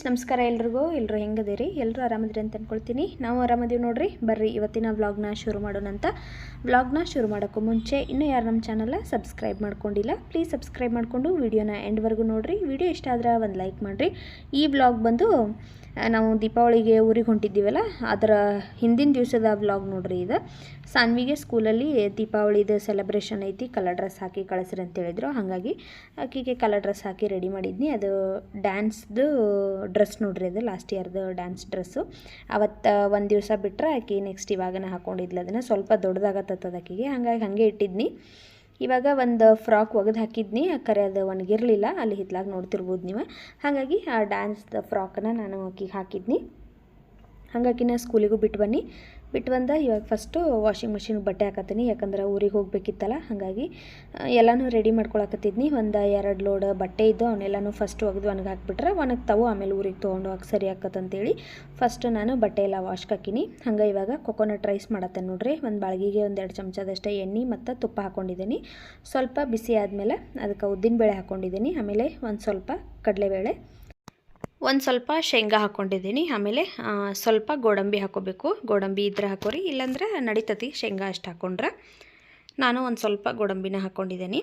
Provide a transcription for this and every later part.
Friends, ನಮಸ್ಕಾರ ಎಲ್ರಿಗೂ. ಎಲ್ಲರೂ ಹೆಂಗದಿರಿ? ಎಲ್ಲರೂ ಆರಾಮದಿರಿ ಅಂತ ಅಂದ್ಕೊಳ್ತೀನಿ ನಾವು ಆರಾಮದೀವಿ ನೋಡ್ರಿ. ಬರ್ರಿ, ಇವತ್ತಿನ ವ್ಲಾಗ್ನ ಶುರು ಮಾಡೋಣ ಅಂತ. ವ್ಲಾಗ್ನ ಶುರು ಮಾಡೋಕ್ಕೂ ಮುಂಚೆ ಇನ್ನೂ ಯಾರು ನಮ್ಮ ಚಾನಲ್ನ ಸಬ್ಸ್ಕ್ರೈಬ್ ಮಾಡ್ಕೊಂಡಿಲ್ಲ ಪ್ಲೀಸ್ ಸಬ್ಸ್ಕ್ರೈಬ್ ಮಾಡಿಕೊಂಡು ವೀಡಿಯೋನ ಎಂಡ್ವರೆಗೂ ನೋಡಿರಿ. ವಿಡಿಯೋ ಇಷ್ಟ ಆದ್ರೆ ಒಂದು ಲೈಕ್ ಮಾಡಿರಿ. ಈ ವ್ಲಾಗ್ ಬಂದು ನಾವು ದೀಪಾವಳಿಗೆ ಊರಿಗೆ ಹೊಂಟಿದ್ದೀವಲ್ಲ, ಅದರ ಹಿಂದಿನ ದಿವಸದ ವ್ಲಾಗ್ ನೋಡ್ರಿ ಇದು. ಸಾನ್ವಿಗೆ ಸ್ಕೂಲಲ್ಲಿ ದೀಪಾವಳಿದು ಸೆಲೆಬ್ರೇಷನ್ ಐತಿ ಕಲರ್ ಡ್ರೆಸ್ ಹಾಕಿ ಕಳಿಸ್ರಿ ಅಂತ ಹೇಳಿದ್ರು. ಹಾಗಾಗಿ ಆಕೆಗೆ ಕಲರ್ ಡ್ರೆಸ್ ಹಾಕಿ ರೆಡಿ ಮಾಡಿದ್ನಿ. ಅದು ಡ್ಯಾನ್ಸ್ದು ಡ್ರೆಸ್ ನೋಡ್ರಿ ಅದು ಲಾಸ್ಟ್ ಇಯರ್ದು ಡ್ಯಾನ್ಸ್ ಡ್ರೆಸ್ಸು ಅವತ್ತು ಒಂದು ದಿವಸ ಬಿಟ್ಟರೆ ಆಕೆ ನೆಕ್ಸ್ಟ್ ಇವಾಗನೇ ಹಾಕ್ಕೊಂಡಿದ್ಲು ಅದನ್ನು. ಸ್ವಲ್ಪ ದೊಡ್ಡದಾಗತ್ತದ ಆಕೆಗೆ. ಹಾಗಾಗಿ ಹಾಗೆ ಇಟ್ಟಿದ್ನಿ. ಇವಾಗ ಒಂದು ಫ್ರಾಕ್ ಒಗೆದು ಹಾಕಿದ್ನಿ ಕರೆ ಅದು ಒಣಗಿರಲಿಲ್ಲ, ಅಲ್ಲಿ ಹಿತ್ಲಾಗ ನೋಡ್ತಿರ್ಬೋದು ನೀವು. ಹಾಗಾಗಿ ಆ ಡ್ಯಾನ್ಸ್ದ ಫ್ರಾಕನ್ನು ನಾನು ಆಕಿಗೆ ಹಾಕಿದ್ನಿ. ಹಾಗಾಗಿನ ಸ್ಕೂಲಿಗೂ ಬಿಟ್ಟು ಬನ್ನಿ. ಬಿಟ್ಟು ಬಂದ ಇವಾಗ ಫಸ್ಟು ವಾಷಿಂಗ್ ಮಿಷಿನ್ಗೆ ಬಟ್ಟೆ ಹಾಕತ್ತೀನಿ. ಯಾಕಂದ್ರೆ ಊರಿಗೆ ಹೋಗಬೇಕಿತ್ತಲ್ಲ, ಹಾಗಾಗಿ ಎಲ್ಲಾನು ರೆಡಿ ಮಾಡ್ಕೊಳಕತ್ತಿದ್ನಿ. ಒಂದು ಎರಡು ಲೋಡ್ ಬಟ್ಟೆ ಇದ್ದು ಅವನ್ನೆಲ್ಲನೂ ಫಸ್ಟ್ ಒಗೆದು ಒಣಗಿ ಹಾಕ್ಬಿಟ್ರೆ ಒಣಗ್ತಾವು. ಆಮೇಲೆ ಊರಿಗೆ ತೊಗೊಂಡು ಹೋಗಿ ಸರಿ ಹಾಕತ್ತಂತೇಳಿ ಫಸ್ಟ್ ನಾನು ಬಟ್ಟೆ ಎಲ್ಲ ವಾಶ್ ಹಾಕಿನಿ. ಹಂಗೆ ಇವಾಗ ಕೊಕೊನಟ್ ರೈಸ್ ಮಾಡತ್ತೆ ನೋಡ್ರಿ. ಒಂದು ಬಾಳ್ಗಿಗೆ ಒಂದು ಎರಡು ಚಮಚದಷ್ಟೇ ಎಣ್ಣೆ ಮತ್ತು ತುಪ್ಪ ಹಾಕ್ಕೊಂಡಿದ್ದೀನಿ ಸ್ವಲ್ಪ ಬಿಸಿ ಆದಮೇಲೆ ಅದಕ್ಕೆ ಉದ್ದಿನಬೇಳೆ ಹಾಕ್ಕೊಂಡಿದ್ದೀನಿ ಆಮೇಲೆ ಒಂದು ಸ್ವಲ್ಪ ಕಡಲೆಬೇಳೆ ಒಂದು ಸ್ವಲ್ಪ ಶೇಂಗಾ ಹಾಕ್ಕೊಂಡಿದ್ದೀನಿ ಆಮೇಲೆ ಸ್ವಲ್ಪ ಗೋಡಂಬಿ ಹಾಕೋಬೇಕು. ಗೋಡಂಬಿ ಇದ್ರೆ ಹಾಕೋರಿ, ಇಲ್ಲಾಂದ್ರೆ ನಡಿತತಿ ಶೇಂಗಾ ಅಷ್ಟು ಹಾಕ್ಕೊಂಡ್ರೆ ನಾನು ಒಂದು ಸ್ವಲ್ಪ ಗೋಡಂಬಿನ ಹಾಕ್ಕೊಂಡಿದ್ದೀನಿ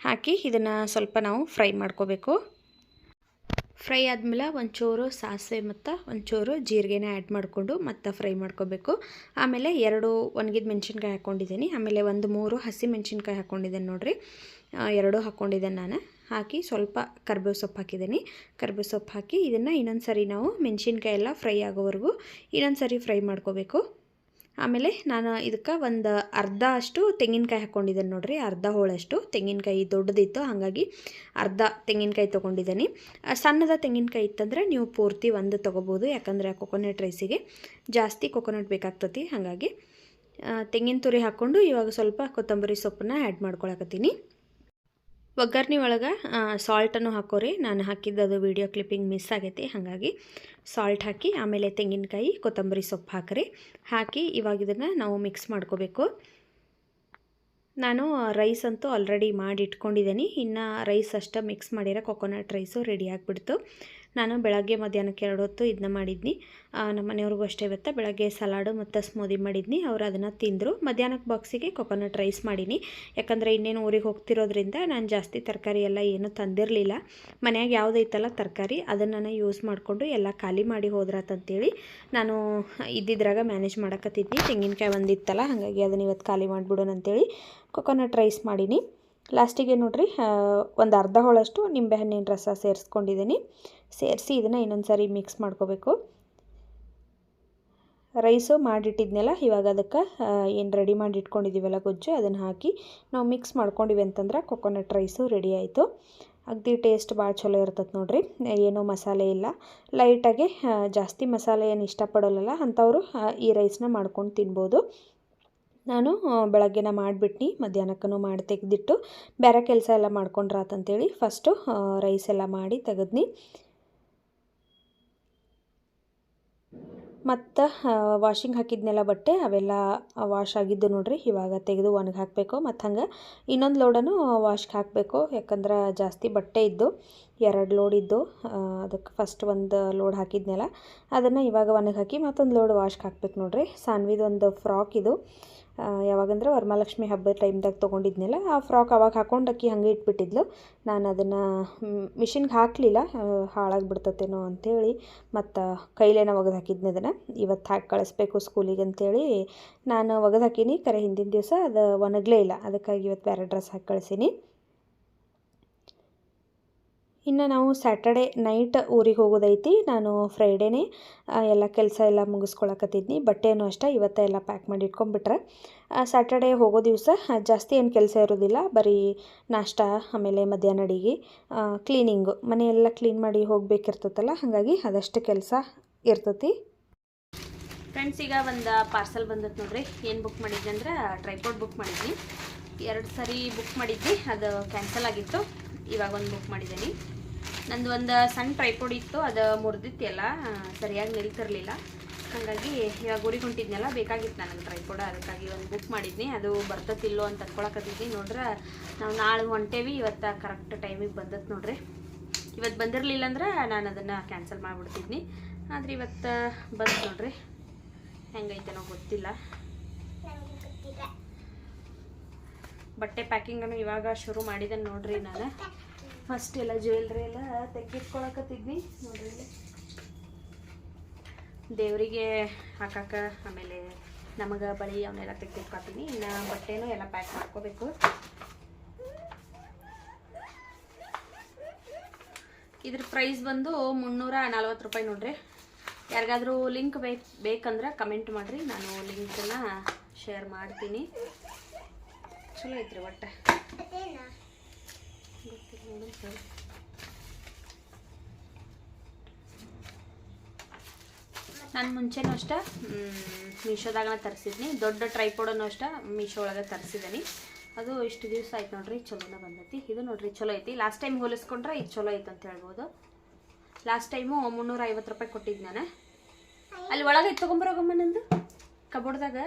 ಹಾಕಿ ಇದನ್ನು ಸ್ವಲ್ಪ ನಾವು ಫ್ರೈ ಮಾಡ್ಕೋಬೇಕು. ಫ್ರೈ ಆದಮೇಲೆ ಒಂಚೂರು ಸಾಸಿವೆ ಮತ್ತು ಒಂಚೂರು ಜೀರಿಗೆನ ಆ್ಯಡ್ ಮಾಡಿಕೊಂಡು ಮತ್ತೆ ಫ್ರೈ ಮಾಡ್ಕೋಬೇಕು. ಆಮೇಲೆ ಎರಡು ಒಣಗಿದ ಮೆಣಸಿನ್ಕಾಯಿ ಹಾಕ್ಕೊಂಡಿದ್ದೀನಿ ಆಮೇಲೆ ಒಂದು ಮೂರು ಹಸಿ ಮೆಣಸಿನ್ಕಾಯಿ ಹಾಕ್ಕೊಂಡಿದ್ದೇನೆ ನೋಡಿರಿ. ಎರಡೂ ಹಾಕ್ಕೊಂಡಿದ್ದೇನೆ ನಾನು. ಹಾಕಿ ಸ್ವಲ್ಪ ಕರ್ಬೇವು ಸೊಪ್ಪು ಹಾಕಿದ್ದೀನಿ. ಕರ್ಬೇವು ಸೊಪ್ಪು ಹಾಕಿ ಇದನ್ನು ಇನ್ನೊಂದು ಸರಿ ನಾವು ಮೆಣಸಿನ್ಕಾಯಿ ಎಲ್ಲ ಫ್ರೈ ಆಗೋವರೆಗೂ ಇನ್ನೊಂದು ಸರಿ ಫ್ರೈ ಮಾಡ್ಕೋಬೇಕು. ಆಮೇಲೆ ನಾನು ಇದಕ್ಕೆ ಒಂದು ಅರ್ಧ ಅಷ್ಟು ತೆಂಗಿನಕಾಯಿ ಹಾಕ್ಕೊಂಡಿದ್ದೇನೆ ನೋಡಿರಿ, ಅರ್ಧ ಹೋಳಷ್ಟು ತೆಂಗಿನಕಾಯಿ ದೊಡ್ಡದಿತ್ತು, ಹಾಗಾಗಿ ಅರ್ಧ ತೆಂಗಿನಕಾಯಿ ತೊಗೊಂಡಿದ್ದೀನಿ. ಸಣ್ಣದ ತೆಂಗಿನಕಾಯಿ ಇತ್ತಂದ್ರೆ ನೀವು ಪೂರ್ತಿ ಒಂದು ತೊಗೋಬೋದು, ಯಾಕಂದರೆ ಕೊಕೊನಟ್ ರೈಸಿಗೆ ಜಾಸ್ತಿ ಕೊಕೊನಟ್ ಬೇಕಾಗ್ತತಿ, ಹಾಗಾಗಿ ತೆಂಗಿನ ತುರಿ ಹಾಕ್ಕೊಂಡು ಇವಾಗ ಸ್ವಲ್ಪ ಕೊತ್ತಂಬರಿ ಸೊಪ್ಪನ್ನ ಆ್ಯಡ್ ಮಾಡ್ಕೊಳಕತ್ತೀನಿ. ಒಗ್ಗರಣೆ ಒಳಗೆ ಸಾಲ್ಟನ್ನು ಹಾಕೋರಿ. ನಾನು ಹಾಕಿದ್ದದು ವೀಡಿಯೋ ಕ್ಲಿಪ್ಪಿಂಗ್ ಮಿಸ್ ಆಗೈತಿ, ಹಾಗಾಗಿ ಸಾಲ್ಟ್ ಹಾಕಿ, ಆಮೇಲೆ ತೆಂಗಿನಕಾಯಿ, ಕೊತ್ತಂಬರಿ ಸೊಪ್ಪು ಹಾಕಿರಿ. ಹಾಕಿ ಇವಾಗ ಇದನ್ನು ನಾವು ಮಿಕ್ಸ್ ಮಾಡ್ಕೋಬೇಕು. ನಾನು ರೈಸ್ ಅಂತೂ ಆಲ್ರೆಡಿ ಮಾಡಿ ಇಟ್ಕೊಂಡಿದ್ದೀನಿ ಇನ್ನು ರೈಸ್ ಅಷ್ಟೇ ಮಿಕ್ಸ್ ಮಾಡಿರೋ ಕೊಕೊನಟ್ ರೈಸು ರೆಡಿ ಆಗಿಬಿಡ್ತು. ನಾನು ಬೆಳಗ್ಗೆ ಮಧ್ಯಾಹ್ನಕ್ಕೆ ಎರಡು ಹೊತ್ತು ಇದನ್ನ ಮಾಡಿದ್ನಿ. ನಮ್ಮ ಮನೆಯವ್ರಿಗೂ ಅಷ್ಟೇ ಇವತ್ತು ಬೆಳಗ್ಗೆ ಸಲಾಡು ಮತ್ತು ಸ್ಮೂದಿ ಮಾಡಿದ್ನಿ. ಅವ್ರು ಅದನ್ನು ತಿಂದರು. ಮಧ್ಯಾಹ್ನಕ್ಕೆ ಬಾಕ್ಸಿಗೆ ಕೊಕೊನಟ್ ರೈಸ್ ಮಾಡೀನಿ. ಯಾಕಂದರೆ ಇನ್ನೇನು ಊರಿಗೆ ಹೋಗ್ತಿರೋದ್ರಿಂದ ನಾನು ಜಾಸ್ತಿ ತರಕಾರಿ ಎಲ್ಲ ಏನು ತಂದಿರಲಿಲ್ಲ. ಮನೆಯಾಗ ಯಾವುದೈತಲ್ಲ ತರಕಾರಿ, ಅದನ್ನು ನಾನು ಯೂಸ್ ಮಾಡಿಕೊಂಡು ಎಲ್ಲ ಖಾಲಿ ಮಾಡಿ ಹೋದ್ರಾತಂತೇಳಿ ನಾನು ಇದ್ದಿದ್ರಾಗ ಮ್ಯಾನೇಜ್ ಮಾಡಕತ್ತಿದ್ನಿ. ತೆಂಗಿನಕಾಯಿ ಒಂದಿತ್ತಲ್ಲ, ಹಾಗಾಗಿ ಅದನ್ನು ಇವತ್ತು ಖಾಲಿ ಮಾಡಿಬಿಡೋಣ ಅಂತೇಳಿ ಕೊಕೊನಟ್ ರೈಸ್ ಮಾಡೀನಿ. ಲಾಸ್ಟಿಗೆ ನೋಡಿರಿ ಒಂದು ಅರ್ಧ ಹೋಳಷ್ಟು ನಿಂಬೆಹಣ್ಣಿನ ರಸ ಸೇರಿಸ್ಕೊಂಡಿದ್ದೀನಿ ಸೇರಿಸಿ ಇದನ್ನು ಇನ್ನೊಂದು ಸಾರಿ ಮಿಕ್ಸ್ ಮಾಡ್ಕೋಬೇಕು. ರೈಸು ಮಾಡಿಟ್ಟಿದ್ನೆಲ್ಲ, ಇವಾಗ ಅದಕ್ಕೆ ಏನು ರೆಡಿ ಮಾಡಿ ಇಟ್ಕೊಂಡಿದ್ದೀವಲ್ಲ ಗೊಜ್ಜು, ಅದನ್ನು ಹಾಕಿ ನಾವು ಮಿಕ್ಸ್ ಮಾಡ್ಕೊಂಡಿವಿ ಅಂತಂದ್ರೆ ಕೊಕೊನಟ್ ರೈಸು ರೆಡಿ ಆಯಿತು. ಅಗದಿ ಟೇಸ್ಟ್ ಭಾಳ ಚಲೋ ಇರ್ತದೆ ನೋಡಿರಿ, ಏನೂ ಮಸಾಲೆ ಇಲ್ಲ. ಲೈಟಾಗಿ ಜಾಸ್ತಿ ಮಸಾಲೆ ಏನು ಇಷ್ಟಪಡೋಲ್ಲ ಅಂಥವ್ರು ಈ ರೈಸ್ನ ಮಾಡ್ಕೊಂಡು ತಿನ್ಬೋದು. ನಾನು ಬೆಳಗ್ಗೆನ ಮಾಡಿಬಿಟ್ನಿ ಮಧ್ಯಾಹ್ನಕ್ಕೂ ಮಾಡಿ ತೆಗೆದಿಟ್ಟು, ಬೇರೆ ಕೆಲಸ ಎಲ್ಲ ಮಾಡ್ಕೊಂಡ್ರಾತಂತೇಳಿ ಫಸ್ಟು ರೈಸ್ ಎಲ್ಲ ಮಾಡಿ ತೆಗೆದ್ನಿ. ಮತ್ತು ವಾಷಿಂಗ್ ಹಾಕಿದ್ನೆಲ್ಲ ಬಟ್ಟೆ ಅವೆಲ್ಲ ವಾಶ್ ಆಗಿದ್ದು ನೋಡ್ರಿ. ಇವಾಗ ತೆಗೆದು ಒಣಗಿ ಹಾಕಬೇಕು. ಮತ್ತು ಹಂಗೆ ಇನ್ನೊಂದು ಲೋಡನ್ನು ವಾಶ್ಗೆ ಹಾಕಬೇಕು. ಯಾಕಂದ್ರೆ ಜಾಸ್ತಿ ಬಟ್ಟೆ ಇದ್ದು, ಎರಡು ಲೋಡ್ ಇದ್ದು ಅದಕ್ಕೆ ಫಸ್ಟ್ ಒಂದು ಲೋಡ್ ಹಾಕಿದ್ನೆಲ್ಲ, ಅದನ್ನು ಇವಾಗ ಒಣಗಿ ಹಾಕಿ ಮತ್ತೊಂದು ಲೋಡ್ ವಾಶ್ಗೆ ಹಾಕ್ಬೇಕು ನೋಡ್ರಿ. ಸಾನ್ವಿದೊಂದು ಫ್ರಾಕ್ ಇದು. ಯಾವಾಗಂದ್ರೆ ವರಮಹಾಲಕ್ಷ್ಮಿ ಹಬ್ಬದ ಟೈಮ್ದಾಗ ತೊಗೊಂಡಿದ್ನಲ್ಲ, ಆ ಫ್ರಾಕ್ ಅವಾಗ ಹಾಕೊಂಡು ಅಕ್ಕಿ ಹಾಗೆ ಇಟ್ಬಿಟ್ಟಿದ್ಲು. ನಾನು ಅದನ್ನು ಮಿಷಿನ್ಗೆ ಹಾಕಲಿಲ್ಲ ಹಾಳಾಗಿಬಿಡ್ತತೇನೋ ಅಂಥೇಳಿ ಮತ್ತು ಕೈಲೇನ ಒಗೆದು ಹಾಕಿದ್ನಿ ಅದನ್ನು. ಇವತ್ತು ಹಾಕಿ ಕಳಿಸ್ಬೇಕು ಸ್ಕೂಲಿಗೆ ಅಂಥೇಳಿ ನಾನು ಒಗೆದು ಹಾಕೀನಿ ಕರೆ ಹಿಂದಿನ ದಿವಸ ಅದು ಒಣಗಲೇ ಇಲ್ಲ, ಅದಕ್ಕಾಗಿ ಇವತ್ತು ಬೇರೆ ಡ್ರೆಸ್ ಹಾಕಿ ಕಳಿಸೀನಿ. ಇನ್ನು ನಾವು ಸ್ಯಾಟರ್ಡೆ ನೈಟ್ ಊರಿಗೆ ಹೋಗೋದೈತಿ. ನಾನು ಫ್ರೈಡೇನೇ ಎಲ್ಲ ಕೆಲಸ ಎಲ್ಲ ಮುಗಿಸ್ಕೊಳಕತ್ತಿದ್ನಿ. ಬಟ್ಟೆನೂ ಅಷ್ಟೇ, ಇವತ್ತೇ ಎಲ್ಲ ಪ್ಯಾಕ್ ಮಾಡಿ ಇಟ್ಕೊಂಡ್ಬಿಟ್ರೆ. ಸ್ಯಾಟರ್ಡೆ ಹೋಗೋ ದಿವಸ ಜಾಸ್ತಿ ಏನು ಕೆಲಸ ಇರೋದಿಲ್ಲ. ಬರೀ ನಾಷ್ಟ, ಆಮೇಲೆ ಮಧ್ಯಾಹ್ನ ಅಡಿಗೆ ಕ್ಲೀನಿಂಗು ಮನೆಯೆಲ್ಲ ಕ್ಲೀನ್ ಮಾಡಿ ಹೋಗ್ಬೇಕಿರ್ತೈತಲ್ಲ ಹಾಗಾಗಿ ಅದಷ್ಟು ಕೆಲಸ ಇರ್ತತಿ. ಫ್ರೆಂಡ್ಸ್ ಈಗ ಒಂದು ಪಾರ್ಸಲ್ ಬಂದಿತ್ತು ನೋಡ್ರಿ. ಏನು ಬುಕ್ ಮಾಡಿದ್ದೆ ಅಂದ್ರೆ ಟ್ರೈಪೋರ್ಟ್ ಬುಕ್ ಮಾಡಿದ್ನಿ ಎರಡು ಸರಿ ಬುಕ್ ಮಾಡಿದ್ವಿ. ಅದು ಕ್ಯಾನ್ಸಲ್ ಆಗಿತ್ತು. ಇವಾಗ ಒಂದು ಬುಕ್ ಮಾಡಿದ್ದೀನಿ. ನಂದು ಒಂದು ಸಣ್ಣ ಟ್ರೈಪೋಡ್ ಇತ್ತು, ಅದು ಮುರಿದಿತ್ತು ಎಲ್ಲ ಸರಿಯಾಗಿ ನಿಲ್ತಿರ್ಲಿಲ್ಲ ಹಾಗಾಗಿ ಇವಾಗ ಊರಿಗೆ ಹೊಂಟಿದ್ನಲ್ಲ ಬೇಕಾಗಿತ್ತು ನನಗೆ ಟ್ರೈಪೋಡ ಅದಕ್ಕಾಗಿ ಒಂದು ಬುಕ್ ಮಾಡಿದ್ನಿ. ಅದು ಬರ್ತತಿಲ್ಲೋ ಅಂತ ಅಂದ್ಕೊಳಕತ್ತಿದ್ವಿ ನೋಡ್ರೆ, ನಾವು ನಾಳೆ ಹೊಂಟೇವಿ, ಇವತ್ತು ಕರೆಕ್ಟ್ ಟೈಮಿಗೆ ಬಂದದ್ದು ನೋಡ್ರಿ. ಇವತ್ತು ಬಂದಿರಲಿಲ್ಲ ಅಂದ್ರೆ ನಾನು ಅದನ್ನು ಕ್ಯಾನ್ಸಲ್ ಮಾಡಿಬಿಡ್ತಿದ್ನಿ. ಆದರೆ ಇವತ್ತು ಬಂತು ನೋಡ್ರಿ. ಹೆಂಗೈತೆನೋ ಗೊತ್ತಿಲ್ಲ. ಬಟ್ಟೆ ಪ್ಯಾಕಿಂಗನ್ನು ಇವಾಗ ಶುರು ಮಾಡಿದೆ ನೋಡ್ರಿ ನಾನು. ಫಸ್ಟ್ ಎಲ್ಲ ಜ್ಯುವೆಲ್ರಿ ಎಲ್ಲ ತೆಗ್ದಿಟ್ಕೊಳಕತ್ತಿದ್ನಿ ನೋಡ್ರಿ ದೇವರಿಗೆ ಹಾಕಾಕ ಆಮೇಲೆ ನಮಗೆ ಬಳಿ ಅವನ್ನೆಲ್ಲ ತೆಗೆದಿಟ್ಕೊತೀನಿ. ಇನ್ನು ಬಟ್ಟೆನೂ ಎಲ್ಲ ಪ್ಯಾಕ್ ಮಾಡ್ಕೋಬೇಕು. ಇದ್ರ ಪ್ರೈಸ್ ಬಂದು ಮುನ್ನೂರ ನಲ್ವತ್ತು ರೂಪಾಯಿ ನೋಡ್ರಿ. ಯಾರಿಗಾದ್ರೂ ಲಿಂಕ್ ಬೇಕು, ಬೇಕಂದ್ರೆ ಕಮೆಂಟ್ ಮಾಡಿರಿ. ನಾನು ಲಿಂಕನ್ನು ಶೇರ್ ಮಾಡ್ತೀನಿ. ಚಲೋ ಐತ್ರಿ ಒಟ್ಟು ಅದೇನಾ ಗೊತ್ತಿಲ್ಲ ನೋಡು ಸರಿ. ನಾನು ಮುಂಚೆನೂ ಅಷ್ಟೇ ಮೀಶೋದಾಗನ ತರಿಸಿದ್ನಿ. ದೊಡ್ಡ ಟ್ರೈಪೋಡನ್ನು ಅಷ್ಟೇ ಮೀಶೋ ಒಳಗೆ ತರಿಸಿದ್ದೀನಿ ಅದು ಇಷ್ಟು ದಿವಸ ಆಯ್ತು ನೋಡ್ರಿ, ಚಲೋನ ಬಂದೈತಿ. ಇದು ನೋಡ್ರಿ, ಚಲೋ ಐತಿ. ಲಾಸ್ಟ್ ಟೈಮ್ ಹೋಲಿಸ್ಕೊಂಡ್ರೆ ಇದು ಚಲೋ ಐತೆ ಅಂತ ಹೇಳ್ಬೋದು. ಲಾಸ್ಟ್ ಟೈಮು ಮುನ್ನೂರ ಐವತ್ತು ರೂಪಾಯಿ ಕೊಟ್ಟಿದ್ದು ನಾನು. ಅಲ್ಲಿ ಒಳಗೆ ಐತೆ ತೊಗೊಂಬರೋಗಮ್ಮ ನಂದು? ಕಬೋರ್ಡ್ದಾಗ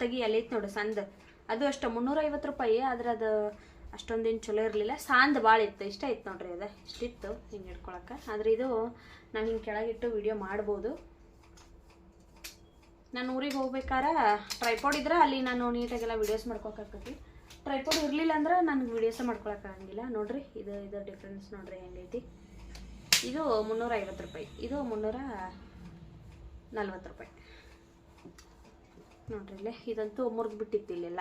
ತೆಗಿ, ಅಲ್ಲಿ ಐತೆ ನೋಡು, ಸಂದ. ಅದು ಅಷ್ಟು ಮುನ್ನೂರ ರೂಪಾಯಿ, ಆದ್ರೆ ಅದು ಅಷ್ಟೊಂದೇನು ಚಲೋ ಇರಲಿಲ್ಲ. ಸಾಂದ್ ಭಾಳ ಇತ್ತು. ಇಷ್ಟ ಇತ್ತು ನೋಡ್ರಿ ಅದು. ಇಷ್ಟಿತ್ತು. ಹಿಂಗೆ ಇಟ್ಕೊಳಕ್ಕೆ ಆದರೆ ಇದು ನಾನು ಹಿಂಗೆ ಕೆಳಗಿಟ್ಟು ವಿಡಿಯೋ ಮಾಡ್ಬೋದು. ನಾನು ಊರಿಗೆ ಹೋಗ್ಬೇಕಾರ ಟ್ರೈಪಾಡ್ ಇದ್ರೆ ಅಲ್ಲಿ ನಾನು ನೀಟಾಗೆಲ್ಲ ವೀಡಿಯೋಸ್ ಮಾಡ್ಕೊಳಕ್ಕಾಗ್ತೈತಿ ಟ್ರೈಪಾಡ್ ಇರಲಿಲ್ಲ ಅಂದ್ರೆ ನನಗೆ ವೀಡಿಯೋಸೇ ಮಾಡ್ಕೊಳಕ್ಕಾಗಂಗಿಲ್ಲ ನೋಡ್ರಿ, ಇದು ಇದು ಡಿಫ್ರೆನ್ಸ್ ನೋಡ್ರಿ ಹೆಂಗೈತಿ ಇದು ಮುನ್ನೂರ ಐವತ್ತು ರೂಪಾಯಿ. ಇದು ಮುನ್ನೂರ ನಲ್ವತ್ತು ರೂಪಾಯಿ. ನೋಡ್ರಿ ಇಲ್ಲೇ. ಇದಂತೂ ಮುರಿದು ಬಿಟ್ಟಿತ್ತು ಇಲ್ಲೆಲ್ಲ.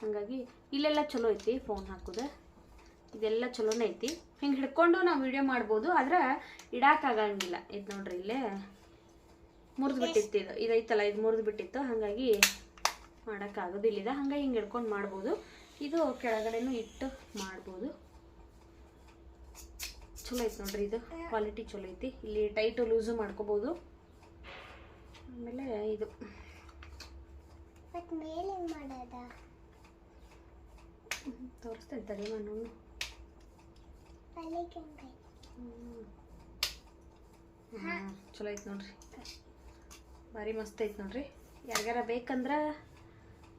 ಹಾಗಾಗಿ ಇಲ್ಲೆಲ್ಲ ಚಲೋ ಐತಿ ಫೋನ್ ಹಾಕೋದ. ಇದೆಲ್ಲ ಚಲೋನೇ ಐತಿ. ಹಿಂಗೆ ಹಿಡ್ಕೊಂಡು ನಾವು ವಿಡಿಯೋ ಮಾಡ್ಬೋದು, ಆದ್ರೆ ಇಡಕ್ಕಾಗಂಗಿಲ್ಲ ಇದು ನೋಡ್ರಿ ಇಲ್ಲೇ ಮುರಿದು ಬಿಟ್ಟಿತ್ತು ಇದು. ಇದೈತಲ್ಲ, ಇದು ಮುರಿದು ಬಿಟ್ಟಿತ್ತು ಹಾಗಾಗಿ ಮಾಡೋಕ್ಕಾಗೋದಿಲ್ಲ ಇದು ಹಂಗಾಗಿ ಹಿಂಗೆ ಹಿಡ್ಕೊಂಡು ಮಾಡ್ಬೋದು. ಇದು ಕೆಳಗಡೆನೂ ಇಟ್ಟು ಮಾಡ್ಬೋದು. ಚಲೋ ಐತೆ ನೋಡ್ರಿ ಇದು. ಕ್ವಾಲಿಟಿ ಚಲೋ ಐತಿ. ಇಲ್ಲಿ ಟೈಟು ಲೂಸು ಮಾಡ್ಕೋಬೋದು. ಆಮೇಲೆ ಇದು. ಮೇಲೆ ಮಾಡೋದ? ತೋರಿಸ್ತೇನೆ ತಡಿ ನಾನು ಚಲೋ ಐತೆ ನೋಡ್ರಿ. ಭಾರಿ ಮಸ್ತ್ ಐತೆ ನೋಡ್ರಿ. ಯಾರಿಗಾರ ಬೇಕಂದ್ರೆ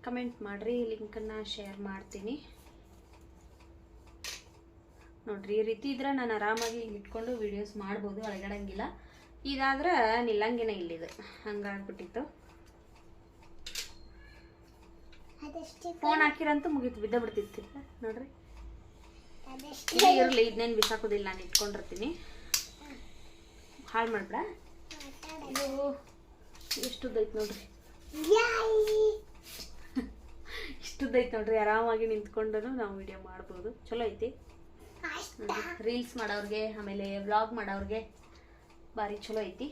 ಕಮೆಂಟ್ ಮಾಡಿರಿ ಲಿಂಕನ್ನು ಶೇರ್ ಮಾಡ್ತೀನಿ. ನೋಡ್ರಿ ಈ ರೀತಿ ಇದ್ರೆ ನಾನು ಆರಾಮಾಗಿ ಇಟ್ಕೊಂಡು ವೀಡಿಯೋಸ್ ಮಾಡ್ಬೋದು ಅಳಗಡಂಗಿಲ್ಲ. ಇದಾದ್ರೆ ನಿಲ್ಲಂಗಿನ ಇಲ್ಲಿದು. ಹಂಗಾಗ್ಬಿಟ್ಟಿತ್ತು ಅದಷ್ಟೇ ಫೋನ್ ಹಾಕಿರಂತ ಮುಗೀತು ಬಿದ್ದ ಬಿಡ್ತಿತ್ತಿಲ್ಲ ನೋಡ್ರಿ. ಇರ್ಲಿ ಇದು ಇರಲಿ ಇದನ್ನೇನು ಬಿಸಾಕೋದಿಲ್ಲ ನಾನು ಇಟ್ಕೊಂಡಿರ್ತೀನಿ. ಹಾಳು ಮಾಡ್ಬೇಡ. ಇದು ಎಷ್ಟುದ್ದೈತೆ ನೋಡ್ರಿ. ಇಷ್ಟು ಇಷ್ಟುದ್ದೈತೆ ನೋಡ್ರಿ ಆರಾಮಾಗಿ ನಿಂತ್ಕೊಂಡು ನಾವು ವಿಡಿಯೋ ಮಾಡ್ಬೋದು. ಚಲೋ ಐತಿ. ರೀಲ್ಸ್ ಮಾಡೋರಿಗೆ ಆಮೇಲೆ ವ್ಲಾಗ್ ಮಾಡೋರಿಗೆ ಭಾರಿ ಚಲೋ ಐತಿ.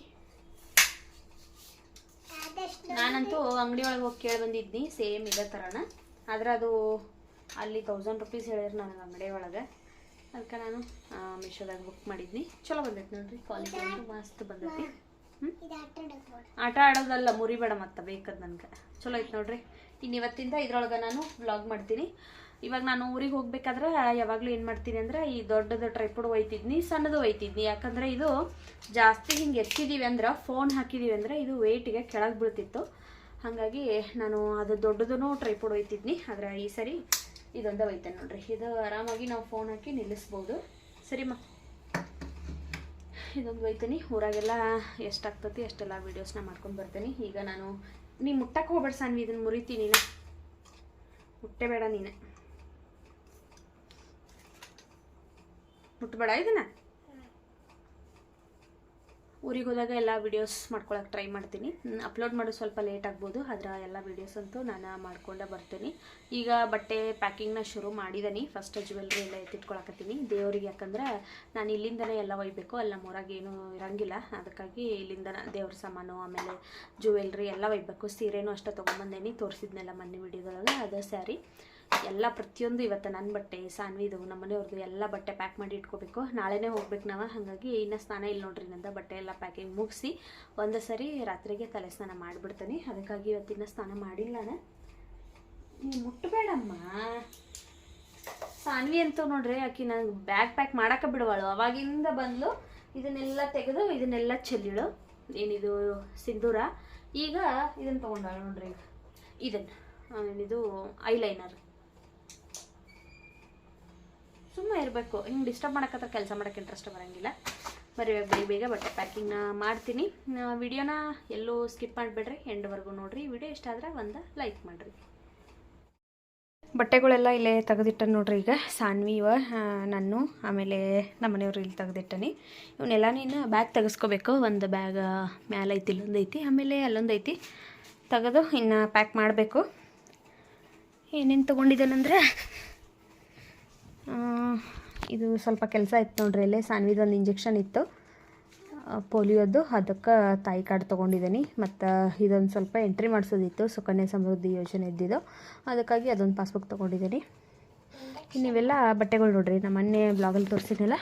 ನಾನಂತೂ ಅಂಗಡಿ ಒಳಗೆ ಹೋಗಿ ಕೇಳಿ ಬಂದಿದ್ನಿ, ಸೇಮ್ ಇದೇ ಥರನ ಆದ್ರೆ ಅದು ಅಲ್ಲಿ ತೌಸಂಡ್ ರುಪೀಸ್ ಹೇಳಿದ್ರು ನನಗೆ ಅಂಗಡಿ ಒಳಗೆ. ಅದಕ್ಕೆ ನಾನು ಮೀಶೋದಾಗ ಬುಕ್ ಮಾಡಿದ್ನಿ. ಚಲೋ ಬಂದೈತೆ ನೋಡ್ರಿ ಕ್ವಾಲಿಟಿ ಅಂತೂ ಮಸ್ತ್ ಬಂದೈತಿ. ಆಟ ಆಡೋದಲ್ಲ, ಮುರಿಬೇಡ ಮತ್ತೆ, ಬೇಕದ ನನ್ಗೆ. ಚಲೋ ಐತೆ ನೋಡ್ರಿ. ಇನ್ನು ಇವತ್ತಿಂದ ಇದ್ರೊಳಗೆ ನಾನು ಬ್ಲಾಗ್ ಮಾಡ್ತೀನಿ. ಇವಾಗ ನಾನು ಊರಿಗೆ ಹೋಗ್ಬೇಕಾದ್ರೆ ಯಾವಾಗಲೂ ಏನು ಮಾಡ್ತೀನಿ ಅಂದ್ರೆ ಈ ದೊಡ್ಡದು ಟ್ರೈಪುಡ್ ಒಯ್ತಿದ್ನಿ, ಸಣ್ಣದು ಒಯ್ತಿದ್ನಿ. ಯಾಕಂದ್ರೆ ಇದು ಜಾಸ್ತಿ ಹಿಂಗೆ ಎತ್ತಿದೀವಿ ಅಂದ್ರೆ ಫೋನ್ ಹಾಕಿದೀವಿ ಅಂದ್ರೆ ಇದು ವೆಯ್ಟಿಗೆ ಕೆಳಗೆ ಬೀಳ್ತಿತ್ತು. ಹಾಗಾಗಿ ನಾನು ಅದು ದೊಡ್ಡದೂ ಟ್ರೈಪುಡ್ ಒಯ್ತಿದ್ನಿ. ಆದ್ರೆ ಈ ಸರಿ ಇದೊಂದು ಒಯ್ತೇನೆ ನೋಡ್ರಿ. ಇದು ಆರಾಮಾಗಿ ನಾವು ಫೋನ್ ಹಾಕಿ ನಿಲ್ಲಿಸ್ಬೋದು. ಸರಿಮ್ಮ? ಇದೊಂದು ಒಯ್ತೀನಿ. ಊರಾಗೆಲ್ಲ ಎಷ್ಟಾಗ್ತತಿ ಅಷ್ಟೆಲ್ಲ ವೀಡಿಯೋಸ್ನ ಮಾಡ್ಕೊಂಡು ಬರ್ತೀನಿ. ಈಗ ನಾನು ನೀ ಮುಟ್ಟಕ್ಕೆ ಹೋಗ್ಬೇಡ ಸಾನ್ವಿ ಇದನ್ನು ಮುರಿತೀನಿ ನೀನು. ಮುಟ್ಟೆ ಬೇಡ ನೀನು. ಮುಟ್ಬೇಡ, ಇದನ್ನ? ಊರಿಗೆ ಹೋದಾಗ ಎಲ್ಲ ವೀಡಿಯೋಸ್ ಮಾಡ್ಕೊಳಕ್ಕೆ ಟ್ರೈ ಮಾಡ್ತೀನಿ. ಅಪ್ಲೋಡ್ ಮಾಡೋದು ಸ್ವಲ್ಪ ಲೇಟ್ ಆಗ್ಬೋದು, ಆದ್ರೆ ಎಲ್ಲ ವೀಡಿಯೋಸ್ ಅಂತೂ ನಾನು ಮಾಡ್ಕೊಂಡೇ ಬರ್ತೀನಿ. ಈಗ ಬಟ್ಟೆ ಪ್ಯಾಕಿಂಗ್ನ ಶುರು ಮಾಡಿದ್ದೀನಿ ಫಸ್ಟ್ ಜ್ಯುವೆಲ್ರಿ ಎಲ್ಲ ಎತ್ತಿಟ್ಕೊಳಕತ್ತೀನಿ. ದೇವರಿಗೆ ಯಾಕಂದ್ರೆ ನಾನು ಇಲ್ಲಿಂದನೇ ಎಲ್ಲ ಒಯ್ಬೇಕು, ಅಲ್ಲಿ ನಮ್ಮೂರಾಗ ಏನೂ ಇರಂಗಿಲ್ಲ. ಅದಕ್ಕಾಗಿ ಇಲ್ಲಿಂದ ದೇವ್ರ ಸಾಮಾನು, ಆಮೇಲೆ ಜ್ಯುವೆಲ್ರಿ ಎಲ್ಲ ಒಯ್ಬೇಕು. ಸೀರೆನೂ ಅಷ್ಟೇ ತೊಗೊಂಬಂದೇನಿ, ತೋರಿಸಿದ್ನೆಲ್ಲ ಮೊನ್ನೆ ವಿಡಿಯೋದೊಳಗೆ ಅದೇ ಸ್ಯಾರಿ ಎಲ್ಲ ಪ್ರತಿಯೊಂದು ಇವತ್ತು ನನ್ನ ಬಟ್ಟೆ ಸಾನ್ವಿದು ನಮ್ಮ ಮನೆಯವ್ರದ್ದು ಎಲ್ಲ ಬಟ್ಟೆ ಪ್ಯಾಕ್ ಮಾಡಿ ಇಟ್ಕೋಬೇಕು. ನಾಳೆನೇ ಹೋಗ್ಬೇಕು ನಾವು, ಹಾಗಾಗಿ ಇನ್ನು ಸ್ನಾನ ಇಲ್ಲಿ ನೋಡ್ರಿ ನಂದ ಬಟ್ಟೆ ಎಲ್ಲ ಪ್ಯಾಕಿಂಗ್ ಮುಗಿಸಿ ಒಂದು ಸರಿ ರಾತ್ರಿಗೆ ತಲೆ ಸ್ನಾನ ಮಾಡಿಬಿಡ್ತೀನಿ. ಅದಕ್ಕಾಗಿ ಇವತ್ತಿನ ಸ್ನಾನ ಮಾಡಿಲ್ಲ ನಾನು ನೀವು ಮುಟ್ಟಬೇಡಮ್ಮ ಸಾನ್ವಿ ಅಂತ ನೋಡ್ರಿ, ಆಕಿ ನನಗೆ ಬ್ಯಾಗ್ ಪ್ಯಾಕ್ ಮಾಡೋಕೆ ಬಿಡುವಳು. ಅವಾಗಿಂದ ಬಂದಳು ಇದನ್ನೆಲ್ಲ ತೆಗೆದು, ಇದನ್ನೆಲ್ಲ ಚೆಲ್ಲಿಳು. ಏನಿದು, ಸಿಂಧೂರ. ಈಗ ಇದನ್ನು ತೊಗೊಂಡಳು ನೋಡ್ರಿ. ಈಗ ಇದನ್ನು ಏನಿದು ಐಲೈನರ್ ಸುಮ್ಮನೆ ಇರಬೇಕು. ಹಿಂಗೆ ಡಿಸ್ಟರ್ಬ್ ಮಾಡೋಕ್ಕತ್ರ ಕೆಲಸ ಮಾಡೋಕ್ಕೆ ಇಂಟ್ರೆಸ್ಟ್ ಬರೋಂಗಿಲ್ಲ. ಬರೀ ಬೇಗ ಬೇಗ ಬಟ್ಟೆ ಪ್ಯಾಕಿಂಗ್ನ ಮಾಡ್ತೀನಿ. ವಿಡಿಯೋನ ಎಲ್ಲೂ ಸ್ಕಿಪ್ ಮಾಡಿಬಿಡ್ರಿ. ಎಂಡ್ವರೆಗೂ ನೋಡಿರಿ. ವಿಡಿಯೋ ಇಷ್ಟ ಆದರೆ ಒಂದು ಲೈಕ್ ಮಾಡಿರಿ. ಬಟ್ಟೆಗಳೆಲ್ಲ ಇಲ್ಲೇ ತೆಗೆದಿಟ್ಟ ನೋಡ್ರಿ ಈಗ. ಸಾನ್ವಿ ಇವ ನಾನು, ಆಮೇಲೆ ನಮ್ಮ ಮನೆಯವ್ರು ಇಲ್ಲಿ ತೆಗೆದಿಟ್ಟನಿ. ಇವನ್ನೆಲ್ಲ ನೀನು ಬ್ಯಾಗ್ ತೆಗೆಸ್ಕೋಬೇಕು. ಒಂದು ಬ್ಯಾಗ್ ಮ್ಯಾಲೆ ಐತಿ ಇಲ್ಲೊಂದು ಐತಿ ಆಮೇಲೆ ಅಲ್ಲೊಂದು ಐತಿ ತೆಗೆದು ಇನ್ನು ಪ್ಯಾಕ್ ಮಾಡಬೇಕು. ಏನೇನು ತೊಗೊಂಡಿದ್ದೇನೆಂದ್ರೆ ಇದು ಸ್ವಲ್ಪ ಕೆಲಸ ಇತ್ತು ನೋಡ್ರಿ ಇಲ್ಲೇ. ಸಾನ್ವಿದೊಂದು ಇಂಜೆಕ್ಷನ್ ಇತ್ತು. ಪೋಲಿಯೋದು. ಅದಕ್ಕೆ ತಾಯಿ ಕಾರ್ಡ್ ತೊಗೊಂಡಿದ್ದೀನಿ ಮತ್ತು ಇದೊಂದು ಸ್ವಲ್ಪ ಎಂಟ್ರಿ ಮಾಡಿಸೋದಿತ್ತು. ಸುಕನ್ಯಾ ಸಮೃದ್ಧಿ ಯೋಜನೆ ಇದ್ದಿದ್ದು ಅದಕ್ಕಾಗಿ ಅದೊಂದು ಪಾಸ್ಬುಕ್ ತೊಗೊಂಡಿದ್ದೀನಿ ನೀವೆಲ್ಲ ಬಟ್ಟೆಗಳು ನೋಡ್ರಿ. ನಮ್ಮ ಮೊನ್ನೆ ಬ್ಲಾಗಲ್ಲಿ ತೋರಿಸಿದ್ನಲ್ಲ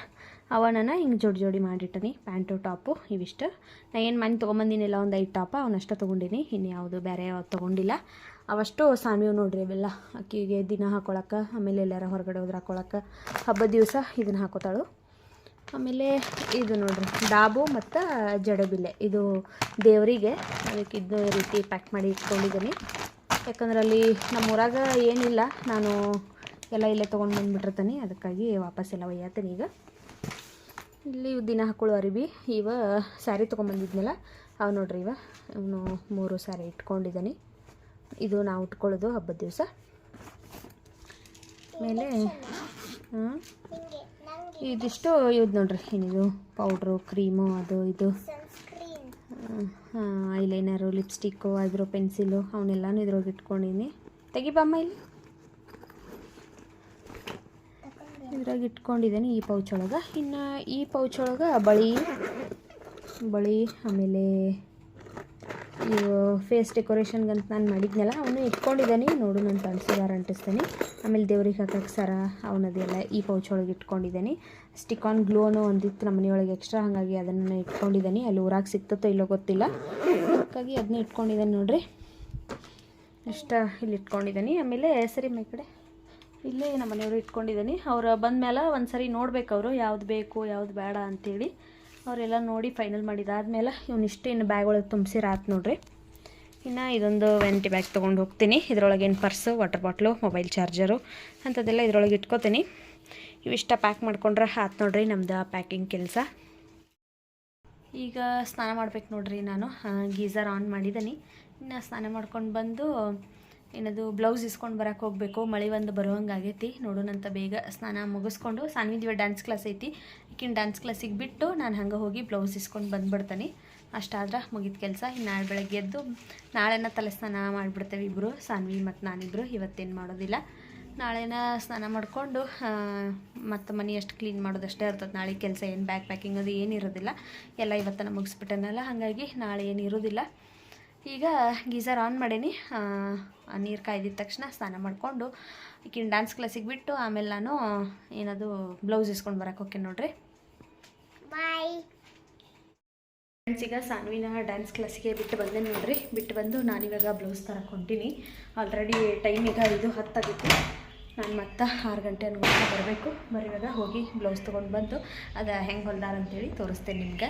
ನಾನು ಹಿಂಗೆ ಜೋಡಿ ಜೋಡಿ ಮಾಡಿಟ್ಟಿನಿ. ಪ್ಯಾಂಟು ಟಾಪು ಇವಿಷ್ಟು. ನಾನು ಏನು ಮನೆ ತೊಗೊಂಬಂದಿನಿಲ್ಲ, ಒಂದು ಐದು ಟಾಪ ಅವನಷ್ಟ ತೊಗೊಂಡಿನಿ. ಇನ್ನು ಯಾವುದು ಬೇರೆ ಯಾವ್ದು ತೊಗೊಂಡಿಲ್ಲ. ಅವಷ್ಟು ಸಾನ್ವಿ ನೋಡ್ರಿ ಇವೆಲ್ಲ. ಅಕ್ಕಿಗೆ ದಿನ ಹಾಕೊಳಕ್ಕೆ ಆಮೇಲೆ ಎಲ್ಲಾರ ಹೊರಗಡೆ ಹೋದ್ರೆ ಹಾಕೊಳಕ್ಕೆ ಹಬ್ಬದ ದಿವಸ ಇದನ್ನು ಹಾಕೋತಾಳು. ಆಮೇಲೆ ಇದು ನೋಡ್ರಿ, ಡಾಬು ಮತ್ತು ಜಡಬಿಲ್ಲೆ ಇದು ದೇವರಿಗೆ, ಅದಕ್ಕೆ ಇದು ರೀತಿ ಪ್ಯಾಕ್ ಮಾಡಿ ಇಟ್ಕೊಂಡಿದ್ದೀನಿ. ಯಾಕಂದ್ರೆ ಅಲ್ಲಿ ನಮ್ಮ ಊರಾಗ ಏನಿಲ್ಲ, ನಾನು ಎಲ್ಲ ಇಲ್ಲೇ ತೊಗೊಂಡು ಬಂದುಬಿಟ್ಟಿರ್ತೀನಿ. ಅದಕ್ಕಾಗಿ ವಾಪಸ್ ಎಲ್ಲ ಒಯ್ಯತ್ತೀನಿ ಈಗ. ಇಲ್ಲಿ ದಿನ ಹಾಕೊಳ್ಳೋ ಅರಿವಿ ಇವ ಸ್ಯಾರಿ ತೊಗೊಂಬಂದಿದ್ನಲ್ಲ ಅವು ನೋಡ್ರಿ ಇವ. ಇವನು ಮೂರು ಸ್ಯಾರಿ ಇಟ್ಕೊಂಡಿದ್ದೀನಿ. ಇದು ನಾವು ಉಟ್ಕೊಳ್ಳೋದು ಹಬ್ಬದ ದಿವಸ. ಆಮೇಲೆ ಇದಿಷ್ಟು ಇವ್ದು ನೋಡ್ರಿ, ಏನಿದು ಪೌಡ್ರು ಕ್ರೀಮು ಅದು ಇದು. ಹಾಂ ಐಲೈನರು ಲಿಪ್ಸ್ಟಿಕ್ಕು ಐಬ್ರೋ ಪೆನ್ಸಿಲು ಅವನ್ನೆಲ್ಲನೂ ಇದ್ರೊಳಗೆ ಇಟ್ಕೊಂಡಿನಿ. ತೆಗಿಬಮ್ಮ ಇಲ್ಲಿ. ಇದ್ರಾಗ ಇಟ್ಕೊಂಡಿದ್ದೀನಿ ಈ ಪೌಚ್ ಒಳಗೆ. ಇನ್ನು ಈ ಪೌಚ್ ಒಳಗೆ ಬಳಿ ಬಳಿ ಆಮೇಲೆ ಫೇಸ್ ಡೆಕೋರೇಷನ್ಗಂತ ನಾನು ಮಾಡಿದ್ನಲ್ಲ, ಅವನು ಇಟ್ಕೊಂಡಿದ್ದಾನೆ ನೋಡು, ನಾನು ತಣಿಸಿದಾರ ಅಂಟಿಸ್ತೀನಿ. ಆಮೇಲೆ ದೇವ್ರಿಗೆ ಹಾಕಕ್ಕೆ ಸರ ಅವನದೆಲ್ಲ ಈ ಪೌಚ್ ಒಳಗೆ ಇಟ್ಕೊಂಡಿದ್ದಾನೆ ಸ್ಟಿಕ್ ಆನ್ ಗ್ಲೂ ಅನ್ನೋ ಒಂದಿತ್ತು ನಮ್ಮ ಮನೆಯೊಳಗೆ ಎಕ್ಸ್ಟ್ರಾ ಹಾಗಾಗಿ ಅದನ್ನು ಇಟ್ಕೊಂಡಿದ್ದೀನಿ ಅಲ್ಲಿ ಊರಾಗ ಸಿಗ್ತತ್ತೋ ಇಲ್ಲೋ ಗೊತ್ತಿಲ್ಲ. ಹಾಗಾಗಿ ಅದನ್ನ ಇಟ್ಕೊಂಡಿದ್ದಾನೆ ನೋಡ್ರಿ. ಇಷ್ಟ ಇಲ್ಲಿ ಇಟ್ಕೊಂಡಿದ್ದೀನಿ ಆಮೇಲೆ, ಸರಿ, ಮೈ ಕಡೆ. ಇಲ್ಲೇ ನಮ್ಮ ಮನೆಯವರು ಇಟ್ಕೊಂಡಿದ್ದೀನಿ ಅವ್ರು ಬಂದಮೇಲೆ ಒಂದು ಸರಿ ನೋಡ್ಬೇಕು ಅವರು, ಯಾವ್ದು ಬೇಕು, ಯಾವ್ದು ಬೇಡ ಅಂತೇಳಿ. ಅವರೆಲ್ಲ ನೋಡಿ ಫೈನಲ್ ಮಾಡಿದಾದ್ಮೇಲೆ ಇವನಿಷ್ಟು ಇನ್ನು ಬ್ಯಾಗ್ ಒಳಗೆ ತುಂಬಿಸಿರಾತ್ ನೋಡ್ರಿ. ಇನ್ನು ಇದೊಂದು ವೆಂಟಿ ಬ್ಯಾಗ್ ತೊಗೊಂಡು ಹೋಗ್ತೀನಿ. ಇದ್ರೊಳಗೇನು purse water bottle mobile charger ಅಂಥದ್ದೆಲ್ಲ ಇದರೊಳಗೆ ಇಟ್ಕೋತೀನಿ. ಇವಿಷ್ಟ ಪ್ಯಾಕ್ ಮಾಡ್ಕೊಂಡ್ರೆ ಆತು ನೋಡ್ರಿ ನಮ್ದು ಪ್ಯಾಕಿಂಗ್ ಕೆಲಸ. ಈಗ ಸ್ನಾನ ಮಾಡ್ಬೇಕು ನೋಡ್ರಿ ನಾನು. ಗೀಝರ್ ಆನ್ ಮಾಡಿದ್ದೀನಿ ಇನ್ನು ಸ್ನಾನ ಮಾಡ್ಕೊಂಡು ಬಂದು ಏನದು ಬ್ಲೌಸ್ ಇಸ್ಕೊಂಡು ಬರಕ್ಕೆ ಹೋಗಬೇಕು, ಮಳೆ ಒಂದು ಬರುವಂಗೆ ಆಗೈತಿ. ನೋಡೋಣಂತ ಬೇಗ ಸ್ನಾನ ಮುಗಿಸ್ಕೊಂಡು ಸಾನ್ವಿದ್ವ ಡ್ಯಾನ್ಸ್ ಕ್ಲಾಸ್ ಐತಿ. ಈಕಿನ ಡ್ಯಾನ್ಸ್ ಕ್ಲಾಸಿಗೆ ಬಿಟ್ಟು ನಾನು ಹಂಗೆ ಹೋಗಿ ಬ್ಲೌಸ್ ಇಸ್ಕೊಂಡು ಬಂದುಬಿಡ್ತೀನಿ. ಅಷ್ಟಾದ್ರೆ ಮುಗಿದ ಕೆಲಸ. ಇನ್ನು ನಾಳೆ ಬೆಳಗ್ಗೆ ಎದ್ದು ನಾಳೆನ ತಲೆ ಸ್ನಾನ ಮಾಡಿಬಿಡ್ತೇವೆ ಇಬ್ಬರು ಸಾನ್ವಿ ಮತ್ತು ನಾನಿಬ್ಬರು ಇವತ್ತೇನು ಮಾಡೋದಿಲ್ಲ. ನಾಳೆನ ಸ್ನಾನ ಮಾಡಿಕೊಂಡು ಮತ್ತು ಮನೆ ಅಷ್ಟು ಕ್ಲೀನ್ ಮಾಡೋದಷ್ಟೇ ಇರ್ತದೆ. ನಾಳೆ ಕೆಲಸ ಏನು ಬ್ಯಾಗ್ ಪ್ಯಾಕಿಂಗ್ ಅದು ಏನು ಇರೋದಿಲ್ಲ. ಎಲ್ಲ ಇವತ್ತನ ಮುಗಿಸ್ಬಿಟ್ಟೆನಲ್ಲ. ಹಾಗಾಗಿ ನಾಳೆ ಏನು ಇರೋದಿಲ್ಲ. ಈಗ ಗೀಸರ್ ಆನ್ ಮಾಡೀನಿ. ನೀರು ಕಾಯ್ದಿದ್ದ ತಕ್ಷಣ ಸ್ನಾನ ಮಾಡಿಕೊಂಡು ಈಗಿನ ಡ್ಯಾನ್ಸ್ ಕ್ಲಾಸಿಗೆ ಬಿಟ್ಟು ಆಮೇಲೆ ನಾನು ಏನದು ಬ್ಲೌಸ್ ಇಸ್ಕೊಂಡು ಬರೋಕೆ ಓಕೆ ನೋಡ್ರಿ. ಬಾಯ್ ಫ್ರೆಂಡ್ಸ್ ಈಗ ಸಾನ್ವಿನ ಡ್ಯಾನ್ಸ್ ಕ್ಲಾಸಿಗೆ ಬಿಟ್ಟು ಬಂದೆ ನೋಡ್ರಿ. ಬಿಟ್ಟು ಬಂದು ನಾನಿವಾಗ ಬ್ಲೌಸ್ ತರಕ್ಕೆ ಹೊಂಟೀನಿ. ಆಲ್ರೆಡಿ ಟೈಮ್ ಈಗ ಇದು ಹತ್ತಾಗಿತ್ತು ನಾನು ಮತ್ತೆ ಆರು ಗಂಟೆ ಅನ್ಕೊಂಡು ಬರಬೇಕು. ಬರೀವಾಗ ಹೋಗಿ ಬ್ಲೌಸ್ ತೊಗೊಂಡು ಬಂದು ಅದು ಹೆಂಗೆ ಹೊಲ್ದಾರ ಅಂತೇಳಿ ತೋರಿಸ್ತೇನೆ ನಿಮ್ಗೆ.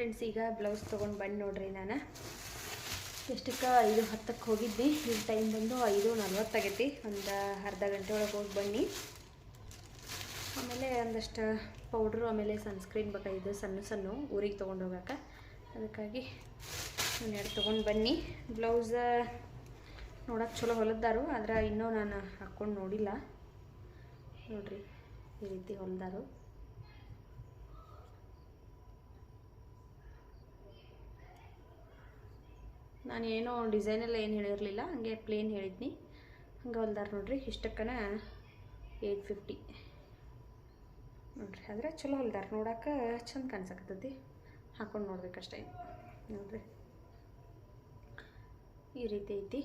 ಫ್ರೆಂಡ್ಸ್ ಈಗ ಬ್ಲೌಸ್ ತೊಗೊಂಡು ಬಂದು ನೋಡ್ರಿ ನಾನು. ಎಷ್ಟಕ್ಕೆ ಐದು ಹತ್ತಕ್ಕೆ ಹೋಗಿದ್ವಿ ಈಗ ಟೈಮ್ ಬಂದು ಐದು ನಲ್ವತ್ತಾಗೈತಿ ಒಂದು ಅರ್ಧ ಗಂಟೆ ಒಳಗೆ ಹೋಗಿ ಬನ್ನಿ. ಆಮೇಲೆ ಒಂದಷ್ಟು ಪೌಡ್ರು ಆಮೇಲೆ ಸನ್ಸ್ಕ್ರೀನ್ ಬೇಕಾಗಿದ್ದು ಸಣ್ಣ ಸಣ್ಣ ಊರಿಗೆ ತೊಗೊಂಡು ಹೋಗಕ್ಕೆ ಅದಕ್ಕಾಗಿ ಒಂದೆರಡು ತೊಗೊಂಡು ಬನ್ನಿ. ಬ್ಲೌಸ ನೋಡೋಕೆ ಚಲೋ ಹೊಲದ್ದಾರು ಆದ್ರೆ ಇನ್ನೂ ನಾನು ಹಾಕ್ಕೊಂಡು ನೋಡಿಲ್ಲ. ನೋಡ್ರಿ, ಈ ರೀತಿ ಹೊಲ್ದಾರು. ನಾನು ಏನೋ ಡಿಸೈನೆಲ್ಲ ಏನು ಹೇಳಿರಲಿಲ್ಲ, ಹಂಗೆ ಪ್ಲೇನ್ ಹೇಳಿದ್ನಿ. ಹಂಗೆ ಹೊಲ್ದಾರ ನೋಡ್ರಿ, ಇಷ್ಟಕ್ಕನ ಏಯ್ಟ್ ಫಿಫ್ಟಿ ನೋಡ್ರಿ, ಆದರೆ ಚಲೋ ಹೊಲ್ದಾರ, ನೋಡೋಕೆ ಚಂದ ಕಾಣಿಸಕತ್ತೈತಿ. ಹಾಕೊಂಡು ನೋಡ್ಬೇಕಷ್ಟೇ. ನೋಡ್ರಿ. ಈ ರೀತಿ ಐತಿ.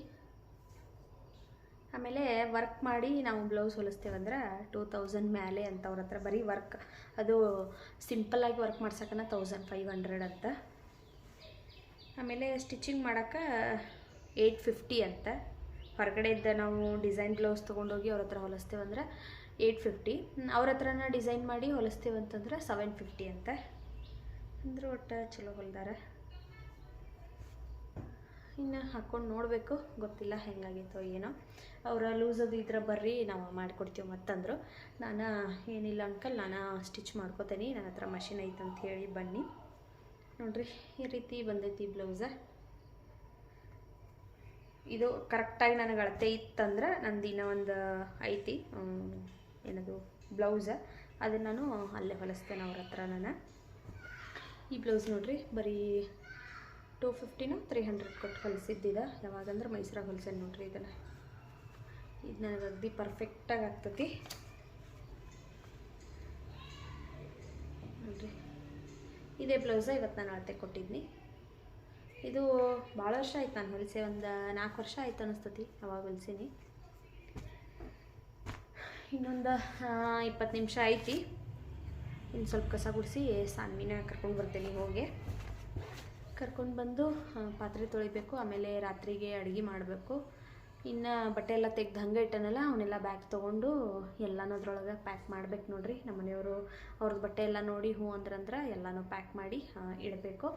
ಆಮೇಲೆ ವರ್ಕ್ ಮಾಡಿ ನಾವು ಬ್ಲೌಸ್ ಹೊಲಿಸ್ತೇವಂದ್ರೆ ಟೂ ತೌಸಂಡ್ ಮೇಲೆ ಅಂತ ಅವ್ರ ಹತ್ರ ಬರೀ ವರ್ಕ್ ಅದು ಸಿಂಪಲ್ಲಾಗಿ ವರ್ಕ್ ಮಾಡ್ಸಕ್ಕನ ತೌಸಂಡ್ ಫೈವ್ ಹಂಡ್ರೆಡ್ ಅಂತ. ಆಮೇಲೆ ಸ್ಟಿಚಿಂಗ್ ಮಾಡೋಕ್ಕೆ ಏಯ್ಟ್ ಫಿಫ್ಟಿ ಅಂತ. ಹೊರಗಡೆಯಿಂದ ನಾವು ಡಿಸೈನ್ ಬ್ಲೌಸ್ ತೊಗೊಂಡೋಗಿ ಅವ್ರ ಹತ್ರ ಹೊಲಿಸ್ತೇವಂದ್ರೆ ಏಯ್ಟ್ ಫಿಫ್ಟಿ ಅವ್ರ ಹತ್ರನ ಡಿಸೈನ್ ಮಾಡಿ ಹೊಲಿಸ್ತೇವಂತಂದ್ರೆ ಸೆವೆನ್ ಫಿಫ್ಟಿ ಅಂತ. ಅಂದ್ರೆ ಒಟ್ಟು ಚಲೋ ಹೊಲ್ದಾರ. ಇನ್ನು ಹಾಕ್ಕೊಂಡು ನೋಡಬೇಕು. ಗೊತ್ತಿಲ್ಲ ಹೆಂಗಾಗಿತ್ತೋ ಏನೋ. ಅವರ ಲೂಸ್ ಅದು ಇದ್ರೆ ಬರ್ರಿ ನಾವು ಮಾಡಿಕೊಡ್ತೀವಿ ಮತ್ತಂದರು. ನಾನು ಏನಿಲ್ಲ ಅಂಕಲ್, ನಾನು ಸ್ಟಿಚ್ ಮಾಡ್ಕೋತೀನಿ. ನನ್ನ ಹತ್ರ ಮಷಿನ್ ಐತೆ ಅಂತ ಹೇಳಿ ಬನ್ನಿ. ನೋಡ್ರಿ, ಈ ರೀತಿ ಬಂದೈತಿ ಬ್ಲೌಸ ಇದು ಕರೆಕ್ಟಾಗಿ ನನಗೆ ಅಳತೆ ಇತ್ತಂದ್ರೆ ನಂದು ಇನ್ನೂ ಒಂದು ಐತಿ ಏನದು ಬ್ಲೌಸ ಅದನ್ನು ನಾನು ಅಲ್ಲೇ ಹೊಲಿಸ್ತೇನೆ ಅವ್ರ ಹತ್ರ ನಾನು. ಈ ಬ್ಲೌಸ್ ನೋಡ್ರಿ, ಬರೀ ಟೂ ಫಿಫ್ಟಿನೋ ತ್ರೀ ಹಂಡ್ರೆಡ್ ಕೊಟ್ಟು ಹೊಲಿಸಿದ್ದಿದೆ. ಯಾವಾಗಂದ್ರೆ ಮೈಸೂರಾಗ ಹೊಲಿಸೇನೆ ನೋಡ್ರಿ ಇದನ್ನು. ಇದು ನನಗೆ ಅಗ್ದಿ ಪರ್ಫೆಕ್ಟಾಗಿ ಆಗ್ತತಿ. ಇದೇ ಬ್ಲೌಸ ಇವತ್ತು ನಾನು ಅಳತೆ ಕೊಟ್ಟಿದ್ನಿ. ಇದು ಭಾಳ ವರ್ಷ ಆಯ್ತು ನಾನು ಹೊಲಿಸಿ, ಒಂದು ನಾಲ್ಕು ವರ್ಷ ಆಯ್ತು ಅನ್ನಿಸ್ತತಿ ಅವಾಗ ಹೊಲಿಸೀನಿ. ಇನ್ನೊಂದು ಇಪ್ಪತ್ತು ನಿಮಿಷ ಐತಿ. ಇನ್ನು ಸ್ವಲ್ಪ ಕಸ ಗುಡಿಸಿ ಸಾನ್ವಿನ ಕರ್ಕೊಂಡು ಬರ್ತೇನೆ ಹೋಗಿ. ಕರ್ಕೊಂಡು ಬಂದು ಪಾತ್ರೆ ತೊಳಿಬೇಕು, ಆಮೇಲೆ ರಾತ್ರಿಗೆ ಅಡುಗೆ ಮಾಡಬೇಕು. ಇನ್ನು ಬಟ್ಟೆ ಎಲ್ಲ ತೆಗ್ದು ಹಂಗೆ ಇಟ್ಟನಲ್ಲ ಅವನ್ನೆಲ್ಲ ಬ್ಯಾಗ್ ತೊಗೊಂಡು ಎಲ್ಲನೂ ಅದ್ರೊಳಗೆ ಪ್ಯಾಕ್ ಮಾಡ್ಬೇಕು ನೋಡ್ರಿ. ನಮ್ಮ ಮನೆಯವರು ಅವ್ರದ್ದು ಬಟ್ಟೆ ಎಲ್ಲ ನೋಡಿ ಹ್ಞೂ ಅಂದ್ರಂದ್ರೆ ಎಲ್ಲನೂ ಪ್ಯಾಕ್ ಮಾಡಿ ಇಡಬೇಕು.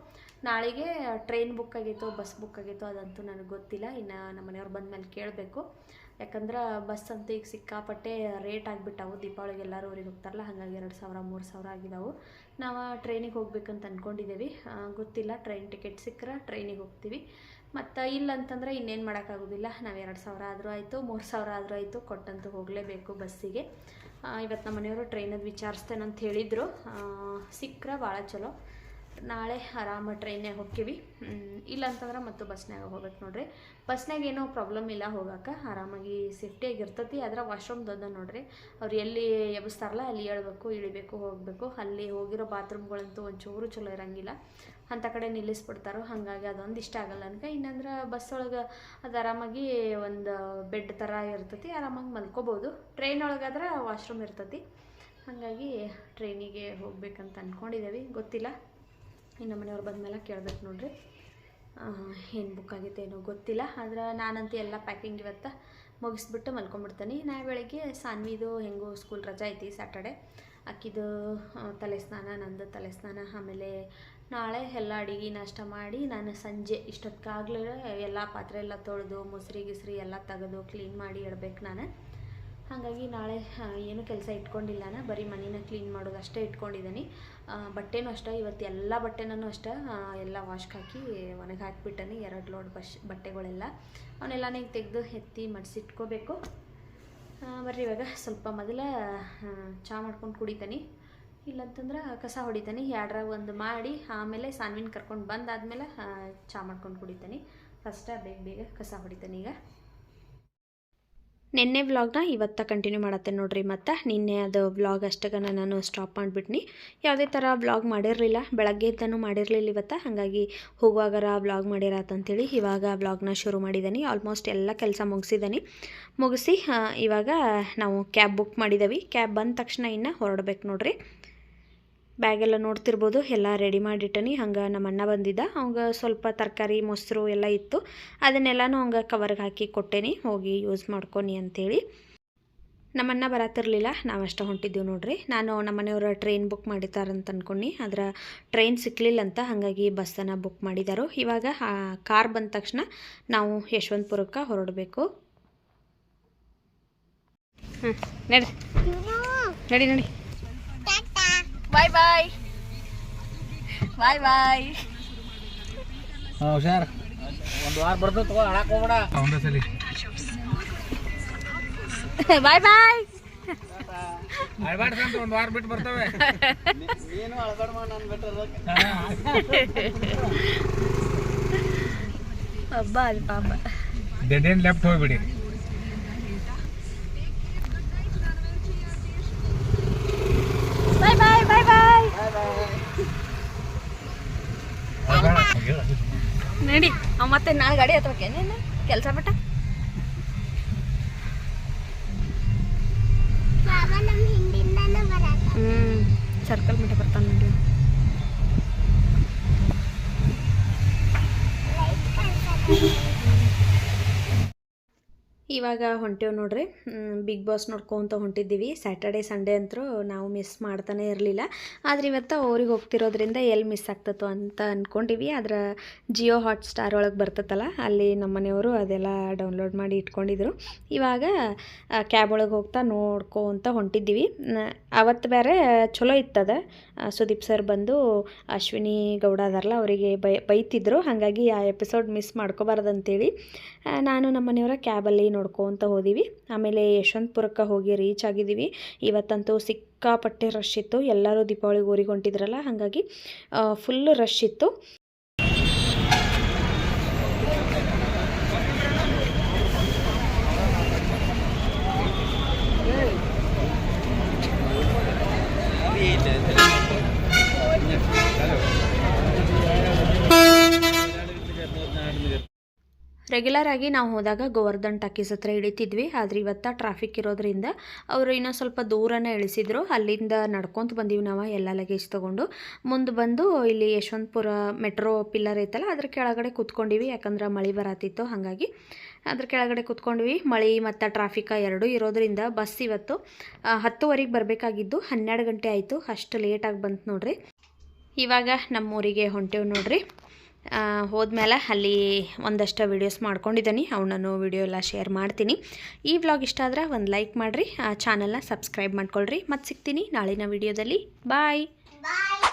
ನಾಳೆಗೆ ಟ್ರೈನ್ ಬುಕ್ ಆಗೈತೋ ಬಸ್ ಬುಕ್ ಆಗೈತೋ ಅದಂತೂ ನನಗೆ ಗೊತ್ತಿಲ್ಲ. ಇನ್ನು ನಮ್ಮ ಮನೆಯವ್ರು ಬಂದಮೇಲೆ ಕೇಳಬೇಕು. ಯಾಕಂದ್ರೆ ಬಸ್ ಅಂತ ಈಗ ಸಿಕ್ಕಾಪಟ್ಟೆ ರೇಟ್ ಆಗಿಬಿಟ್ಟವು. ದೀಪಾವಳಿಗೆ ಎಲ್ಲರೂ ಊರಿಗೆ ಹೋಗ್ತಾರಲ್ಲ, ಹಾಗಾಗಿ ಎರಡು ಸಾವಿರ, ಮೂರು ಸಾವಿರ ಆಗಿದಾವು. ನಾವು ಟ್ರೈನಿಗೆ ಹೋಗ್ಬೇಕಂತ ಅಂದ್ಕೊಂಡಿದ್ದೀವಿ ಗೊತ್ತಿಲ್ಲ ಟ್ರೈನ್ ಟಿಕೆಟ್ ಸಿಕ್ಕರೆ ಟ್ರೈನಿಗೆ ಹೋಗ್ತೀವಿ. ಮತ್ತು ಇಲ್ಲ ಅಂತಂದ್ರೆ ಇನ್ನೇನು ಮಾಡೋಕ್ಕಾಗೋದಿಲ್ಲ. ನಾವು ಎರಡು ಸಾವಿರ ಆದರೂ ಆಯಿತು, ಮೂರು ಸಾವಿರ ಆದರೂ ಆಯಿತು ಕೊಟ್ಟಂತೂ ಹೋಗಲೇಬೇಕು ಬಸ್ಸಿಗೆ. ಇವತ್ತು ನಮ್ಮ ಮನೆಯವರು ಟ್ರೈನದ್ದು ವಿಚಾರಿಸ್ತೇನೆ ಅಂತ ಹೇಳಿದರು. ಸಿಕ್ಕರೆ ಭಾಳ ಚಲೋ. ನಾಳೆ ಆರಾಮ ಟ್ರೈನೇ ಹೋಗ್ತೀವಿ ಇಲ್ಲ ಅಂತಂದ್ರೆ ಮತ್ತು ಬಸ್ನಾಗ ಹೋಗ್ಬೇಕು ನೋಡ್ರಿ. ಬಸ್ನ್ಯಾಗ ಏನೋ ಪ್ರಾಬ್ಲಮ್ ಇಲ್ಲ ಹೋಗಕ್ಕೆ ಆರಾಮಾಗಿ ಸೇಫ್ಟಿಯಾಗಿ ಇರ್ತತಿ. ಆದ್ರೆ ವಾಶ್ರೂಮ್ ದೊಡ್ಡ ನೋಡ್ರಿ. ಅವ್ರು ಎಲ್ಲಿ ಎಬ್ಬಿಸ್ತಾರಲ್ಲ ಅಲ್ಲಿ ಹೇಳ್ಬೇಕು, ಇಳಿಬೇಕು, ಹೋಗಬೇಕು. ಅಲ್ಲಿ ಹೋಗಿರೋ ಬಾತ್ರೂಮ್ಗಳಂತೂ ಒಂಚೂರು ಚಲೋ ಇರಂಗಿಲ್ಲ. ಅಂಥ ಕಡೆ ನಿಲ್ಲಿಸ್ಬಿಡ್ತಾರೋ, ಹಾಗಾಗಿ ಅದೊಂದು ಇಷ್ಟ ಆಗಲ್ಲ ಅನ್ಕ ಇನ್ನಂದ್ರೆ ಬಸ್ ಒಳಗೆ ಅದು ಆರಾಮಾಗಿ ಒಂದು ಬೆಡ್ ಥರ ಇರ್ತತಿ. ಆರಾಮಾಗಿ ಮಲ್ಕೋಬೋದು. ಟ್ರೈನ್ ಒಳಗಾದ್ರೆ ವಾಶ್ರೂಮ್ ಇರ್ತತಿ. ಹಾಗಾಗಿ ಟ್ರೈನಿಗೆ ಹೋಗ್ಬೇಕಂತ ಅಂದ್ಕೊಂಡಿದ್ದೇವೆ ಗೊತ್ತಿಲ್ಲ. ಇನ್ನು ಮನೆಯವ್ರು ಬಂದಮೇಲೆ ಕೇಳ್ಬೇಕು ನೋಡ್ರಿ. ಏನು ಬುಕ್ ಆಗುತ್ತೆ ಏನೋ ಗೊತ್ತಿಲ್ಲ. ಆದ್ರೆ ನಾನಂತೂ ಎಲ್ಲ ಪ್ಯಾಕಿಂಗ್ ಇವತ್ತು ಮುಗಿಸ್ಬಿಟ್ಟು ಮಲ್ಕೊಂಡ್ಬಿಡ್ತೀನಿ. ನಾಳೆ ಬೆಳಗ್ಗೆ ಸಾನ್ವಿದು ಹೆಂಗೋ ಸ್ಕೂಲ್ ರಜಾ ಐತಿ ಸ್ಯಾಟರ್ಡೆ ಅಕ್ಕಿದು ತಲೆ ಸ್ನಾನ ನಂದು ತಲೆ ಸ್ನಾನ ಆಮೇಲೆ ನಾಳೆ ಎಲ್ಲ ಅಡಿಗೆ ನಾಷ್ಟ ಮಾಡಿ ನಾನು ಸಂಜೆ ಇಷ್ಟೊತ್ತಾಗಲೇ ಎಲ್ಲ ಪಾತ್ರೆ ಎಲ್ಲ ತೊಳೆದು, ಮೊಸರಿ, ಗಿಸ್ರಿ ಎಲ್ಲ ತೆಗೆದು ಕ್ಲೀನ್ ಮಾಡಿ ಇಡ್ಬೇಕು ನಾನು. ಹಾಗಾಗಿ ನಾಳೆ ಏನು ಕೆಲಸ ಇಟ್ಕೊಂಡಿಲ್ಲ ನಾನು. ಬರೀ ಮನೇನ ಕ್ಲೀನ್ ಮಾಡೋದು ಅಷ್ಟೇ ಇಟ್ಕೊಂಡಿದ್ದೀನಿ. ಬಟ್ಟೆನೂ ಅಷ್ಟೇ, ಇವತ್ತು ಎಲ್ಲ ಬಟ್ಟೆನೂ ಅಷ್ಟೇ ಎಲ್ಲ ವಾಶ್ಗೆ ಹಾಕಿ ಒಣಗಿ ಹಾಕಿಬಿಟ್ಟನಿ, ಎರಡು ಲೋಡ್ ಬಶ್, ಬಟ್ಟೆಗಳೆಲ್ಲ. ಅವನ್ನೆಲ್ಲ ನೀವು ತೆಗೆದು ಎತ್ತಿ ಮಡಿಸಿಟ್ಕೋಬೇಕು. ಬರ್ರಿ ಇವಾಗ ಸ್ವಲ್ಪ ಮೊದಲ ಚಹಾ ಮಾಡ್ಕೊಂಡು ಕುಡಿತೀನಿ. ಇಲ್ಲಂತಂದ್ರೆ ಕಸ ಹೊಡಿತೀನಿ, ಎರಡರ ಒಂದು ಮಾಡಿ, ಆಮೇಲೆ ಸಾನ್ವಿನ ಕರ್ಕೊಂಡು ಬಂದಾದಮೇಲೆ ಚಹಾ ಮಾಡ್ಕೊಂಡು ಕುಡಿತೀನಿ. ಫಸ್ಟ ಬೇಗ ಬೇಗ ಕಸ ಹೊಡಿತಾನೆ ಈಗ. ನಿನ್ನೆ ವ್ಲಾಗ್ನ ಇವತ್ತ ಕಂಟಿನ್ಯೂ ಮಾಡತ್ತೆ ನೋಡ್ರಿ ಮತ್ತು. ನಿನ್ನೆ ಅದು ವ್ಲಾಗ್ ಅಷ್ಟಗನ ನಾನು ಸ್ಟಾಪ್ ಮಾಡಿಬಿಟ್ನಿ. ಯಾವುದೇ ಥರ ವ್ಲಾಗ್ ಮಾಡಿರಲಿಲ್ಲ. ಬೆಳಗ್ಗೆ ಇದ್ದನು ಮಾಡಿರಲಿಲ್ಲ ಇವತ್ತು. ಹಾಗಾಗಿ ಹೋಗುವಾಗರ ವ್ಲಾಗ್ ಮಾಡಿರತ್ತಂತೇಳಿ ಇವಾಗ ವ್ಲಾಗ್ನ ಶುರು ಮಾಡಿದ್ದೀನಿ ಆಲ್ಮೋಸ್ಟ್ ಎಲ್ಲ ಕೆಲಸ ಮುಗಿಸಿದ್ದೀನಿ ಮುಗಿಸಿ ಇವಾಗ ನಾವು ಕ್ಯಾಬ್ ಬುಕ್ ಮಾಡಿದ್ದೀವಿ ಕ್ಯಾಬ್ ಬಂದ ತಕ್ಷಣ ಇನ್ನು ಹೊರಡ್ಬೇಕು ನೋಡ್ರಿ. ಬ್ಯಾಗೆಲ್ಲ ನೋಡ್ತಿರ್ಬೋದು, ಎಲ್ಲ ರೆಡಿ ಮಾಡಿಟ್ಟನಿ. ಹಂಗೆ ನಮ್ಮ ಅಣ್ಣ ಬಂದಿದ್ದ. ಅವಂಗೆ ಸ್ವಲ್ಪ ತರಕಾರಿ, ಮೊಸರು ಎಲ್ಲ ಇತ್ತು. ಅದನ್ನೆಲ್ಲನೂ ಹಂಗೆ ಕವರ್ಗೆ ಹಾಕಿ ಕೊಟ್ಟೇನಿ. ಹೋಗಿ ಯೂಸ್ ಮಾಡ್ಕೊನಿ ಅಂಥೇಳಿ ನಮ್ಮನ್ನ ಬರತ್ತಿರಲಿಲ್ಲ ನಾವಷ್ಟ ಹೊಂಟಿದ್ದೀವಿ ನೋಡ್ರಿ. ನಾನು ನಮ್ಮನೆಯವ್ರ ಟ್ರೈನ್ ಬುಕ್ ಮಾಡಿದ್ದಾರಂತ ಅಂದ್ಕೊಂಡು ಅದರ ಟ್ರೈನ್ ಸಿಕ್ಕಲಿಲ್ಲ ಅಂತ ಹಾಗಾಗಿ ಬಸ್ಸನ್ನು ಬುಕ್ ಮಾಡಿದಾರು. ಇವಾಗ ಕಾರ್ ಬಂದ ತಕ್ಷಣ ನಾವು ಯಶವಂತಪುರಕ್ಕೆ ಹೊರಡಬೇಕು. ಹ್ಞೂ ನಡಿ. ನಡಿ ನಡಿ. ಬಾಯ್ ಬಾಯ್ ಬಾಯ್ ಬಾಯ್ ಹಾಂ ಹುಷಾರ್ ಒಂದು ವಾರ ಬರ್ತದೆ ತಗೋ ಹಾಳಾಕ್ ಹೋಗ್ಬೇಡ ಒಂದೇ ಸಲಿ ಬಾಯ್ ಬಾಯ್ ಅಳ್ಬಾರ್ದು ಅಂತ ಒಂದು ವಾರ ಬಿಟ್ಟು ಬರ್ತವೆ ನೀನು ಅಳ್ಬಾರ್ದು ನಾನು ಹಬ್ಬ ಅದು ಪಾಪ ಡೆಡ್ ಎಂಡ್ ಲೆಫ್ಟ್ ಹೋಗ್ಬಿಡಿ ಬಾಯ್ ಬಾಯ್ ಬಾಯ್ ಬಾಯ್ ನಡಿ ಅವ ಮತ್ತೆ ನಾಲ್ಕು ಗಾಡಿ ಹತ್ಬೇಕೇನೇನು ಕೆಲಸ ಬಿಟ್ಟ ಹ್ಞೂ ಸರ್ಕಲ್ ಮಟ್ಟ ಬರ್ತಾನೆ ನೋಡಿ. ಇವಾಗ ಹೊಂಟೇವು ನೋಡ್ರಿ. ಬಿಗ್ ಬಾಸ್ ನೋಡ್ಕೊತ ಹೊಂಟಿದ್ದೀವಿ. ಸ್ಯಾಟರ್ಡೆ ಸಂಡೇ ಅಂತೂ ನಾವು ಮಿಸ್ ಮಾಡ್ತಾನೆ ಇರಲಿಲ್ಲ. ಆದರೆ ಇವತ್ತು ಅವ್ರಿಗೆ ಹೋಗ್ತಿರೋದ್ರಿಂದ ಎಲ್ಲಿ ಮಿಸ್ ಆಗ್ತತೋ ಅಂತ ಅಂದ್ಕೊಂಡಿವಿ ಆದ್ರೆ ಜಿಯೋ ಹಾಟ್ ಸ್ಟಾರ್ ಒಳಗೆ ಬರ್ತೈತಲ್ಲ ಅಲ್ಲಿ ನಮ್ಮ ಮನೆಯವರು ಅದೆಲ್ಲ ಡೌನ್ಲೋಡ್ ಮಾಡಿ ಇಟ್ಕೊಂಡಿದ್ರು. ಇವಾಗ ಕ್ಯಾಬ್ ಒಳಗೆ ಹೋಗ್ತಾ ನೋಡ್ಕೊತ ಹೊಂಟಿದ್ದೀವಿ. ಅವತ್ತು ಬೇರೆ ಚಲೋ ಇತ್ತದ. ಸುದೀಪ್ ಸರ್ ಬಂದು ಅಶ್ವಿನಿ ಗೌಡ ಅದಾರಲ್ಲ, ಅವರಿಗೆ ಬೈ, ಬೈತಿದ್ರು. ಹಾಗಾಗಿ ಆ ಎಪಿಸೋಡ್ ಮಿಸ್ ಮಾಡ್ಕೋಬಾರ್ದಂತೇಳಿ ಅಂತೇಳಿ ನಾನು ನಮ್ಮ ಮನೆಯವರ ಕ್ಯಾಬಲ್ಲಿ ನೋಡ್ಕೊತ ಹೋದಿವಿ. ಆಮೇಲೆ ಯಶವಂತಪುರಕ್ಕೆ ಹೋಗಿ ರೀಚ್ ಆಗಿದ್ದೀವಿ ಇವತ್ತಂತೂ ಸಿಕ್ಕಾಪಟ್ಟೆ ರಶ್ ಇತ್ತು. ಎಲ್ಲರೂ ದೀಪಾವಳಿಗೆ ಊರಿಗೆ ಹೊಂಟಿದ್ರಲ್ಲ, ಹಾಗಾಗಿ ಫುಲ್ ರಶ್ ಇತ್ತು. ರೆಗ್ಯುಲರ್ ಆಗಿ ನಾವು ಹೋದಾಗ ಗೋವರ್ಧನ್ ಟಾಕೀಸ್ ಹತ್ರ ಇಳಿತಿದ್ವಿ ಆದರೆ ಇವತ್ತು ಟ್ರಾಫಿಕ್ ಇರೋದ್ರಿಂದ ಅವರು ಇನ್ನೂ ಸ್ವಲ್ಪ ದೂರನೇ ಇಳಿಸಿದ್ರು. ಅಲ್ಲಿಂದ ನಡ್ಕೊತ ಬಂದೀವಿ ನಾವು, ಎಲ್ಲ ಲಗೇಜ್ ತೊಗೊಂಡು. ಮುಂದೆ ಬಂದು ಇಲ್ಲಿ ಯಶವಂತಪುರ ಮೆಟ್ರೋ ಪಿಲ್ಲರ್ ಐತಲ್ಲ, ಅದ್ರ ಕೆಳಗಡೆ ಕೂತ್ಕೊಂಡಿವಿ. ಯಾಕಂದ್ರೆ ಮಳೆ ಬರತ್ತಿತ್ತು ಹಾಗಾಗಿ ಅದ್ರ ಕೆಳಗಡೆ ಕೂತ್ಕೊಂಡ್ವಿ. ಮಳೆ ಮತ್ತು ಟ್ರಾಫಿಕ್ ಎರಡೂ ಇರೋದ್ರಿಂದ ಬಸ್ ಇವತ್ತು ಹತ್ತುವರೆಗೆ ಬರಬೇಕಾಗಿದ್ದು. ಹನ್ನೆರಡು ಗಂಟೆ ಆಯಿತು. ಅಷ್ಟು ಲೇಟಾಗಿ ಬಂತು ನೋಡ್ರಿ. ಇವಾಗ ನಮ್ಮೂರಿಗೆ ಹೊಂಟೇವು ನೋಡ್ರಿ. ಹೋದ್ಮೇಲೆ ಅಲ್ಲಿ ಒಂದಷ್ಟು ವೀಡಿಯೋಸ್ ಮಾಡ್ಕೊಂಡಿದ್ದೀನಿ ಅವನನ್ನು ವಿಡಿಯೋ ಎಲ್ಲ ಶೇರ್ ಮಾಡ್ತೀನಿ. ಈ ವ್ಲಾಗ್ ಇಷ್ಟ ಆದ್ರೆ ಒಂದು ಲೈಕ್ ಮಾಡಿರಿ. ಆ ಚಾನಲ್ನ ಸಬ್ಸ್ಕ್ರೈಬ್ ಮಾಡ್ಕೊಳ್ರಿ. ಮತ್ತು ಸಿಗ್ತೀನಿ ನಾಳಿನ ವಿಡಿಯೋದಲ್ಲಿ ಬಾಯ್ ಬಾಯ್